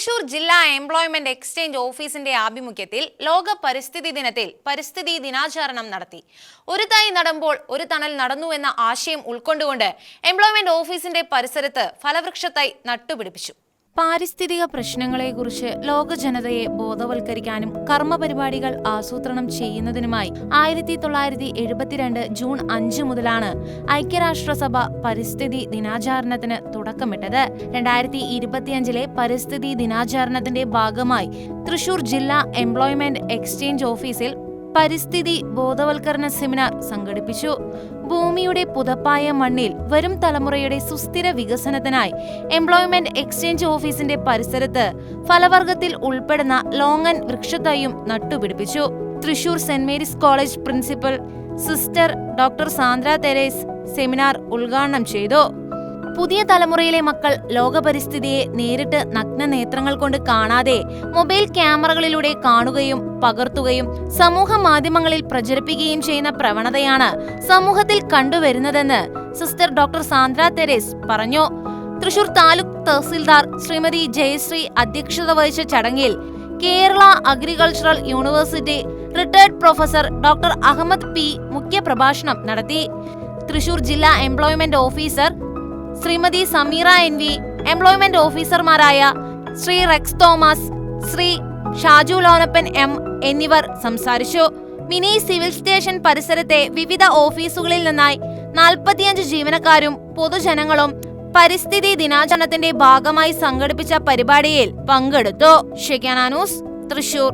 തൃശൂർ ജില്ലാ employment exchange ഓഫീസിന്റെ ആഭിമുഖ്യത്തിൽ ലോക പരിസ്ഥിതി ദിനത്തിൽ പരിസ്ഥിതി ദിനാചരണം നടത്തി. ഒരു തൈ നടുമ്പോൾ ഒരു തണൽ നടന്നു എന്ന ആശയം ഉൾക്കൊണ്ടുകൊണ്ട് എംപ്ലോയ്മെന്റ് ഓഫീസിന്റെ പരിസരത്ത് ഫലവൃക്ഷ തൈ നട്ടുപിടിപ്പിച്ചു. പാരിസ്ഥിതിക പ്രശ്നങ്ങളെക്കുറിച്ച് ലോക ജനതയെ ബോധവൽക്കരിക്കാനും കർമ്മ പരിപാടികൾ ആസൂത്രണം ചെയ്യുന്നതിനുമായി ആയിരത്തി തൊള്ളായിരത്തി എഴുപത്തിരണ്ട് ജൂൺ അഞ്ച് മുതലാണ് ഐക്യരാഷ്ട്രസഭ പരിസ്ഥിതി ദിനാചരണത്തിന് തുടക്കമിട്ടത്. രണ്ടായിരത്തി ഇരുപത്തിയഞ്ചിലെ പരിസ്ഥിതി ദിനാചരണത്തിന്റെ ഭാഗമായി തൃശൂർ ജില്ലാ എംപ്ലോയ്മെന്റ് എക്സ്ചേഞ്ച് ഓഫീസിൽ പരിസ്ഥിതി ബോധവൽക്കരണ സെമിനാർ സംഘടിപ്പിച്ചു. ഭൂമിയുടെ പുതപ്പായ മണ്ണിൽ വരും തലമുറയുടെ സുസ്ഥിര വികസനത്തിനായി എംപ്ലോയ്മെന്റ് എക്സ്ചേഞ്ച് ഓഫീസിന്റെ പരിസരത്ത് ഫലവർഗത്തിൽ ഉൾപ്പെടുന്ന ലോങ്ങൻ വൃക്ഷത്തൈയും നട്ടുപിടിപ്പിച്ചു. Thrissur saint Mary's college principal sister doctor Sandra Therese seminar ഉദ്ഘാടനം ചെയ്തു. പുതിയ തലമുറയിലെ മക്കൾ ലോകപരിസ്ഥിതിയെ നേരിട്ട് നഗ്ന നേത്രങ്ങൾ കൊണ്ട് കാണാതെ മൊബൈൽ ക്യാമറകളിലൂടെ കാണുകയും പകർത്തുകയും സമൂഹ മാധ്യമങ്ങളിൽ പ്രചരിപ്പിക്കുകയും ചെയ്യുന്ന പ്രവണതയാണ് സമൂഹത്തിൽ കണ്ടുവരുന്നതെന്ന് സിസ്റ്റർ ഡോക്ടർ സാന്ദ്ര തെരേസ് പറഞ്ഞു. തൃശൂർ താലൂക്ക് തഹസിൽദാർ ശ്രീമതി ജയശ്രീ അധ്യക്ഷത വഹിച്ച ചടങ്ങിൽ Kerala agricultural university retired professor doctor Ahmed P മുഖ്യപ്രഭാഷണം നടത്തി. തൃശൂർ ജില്ലാ employment officer Shrimati Sameera N V employment ഓഫീസർമാരായ Shri Rex Thomas Shri Shaju Lonappan M എന്നിവർ സംസാരിച്ചു. മിനി സിവിൽ സ്റ്റേഷൻ പരിസരത്തെ വിവിധ ഓഫീസുകളിൽ നിന്നായി നാൽപ്പത്തിയഞ്ച് ജീവനക്കാരും പൊതുജനങ്ങളും പരിസ്ഥിതി ദിനാചരണത്തിന്റെ ഭാഗമായി സംഘടിപ്പിച്ച പരിപാടിയിൽ പങ്കെടുത്തു. ഷെക്കാന ന്യൂസ് തൃശൂർ.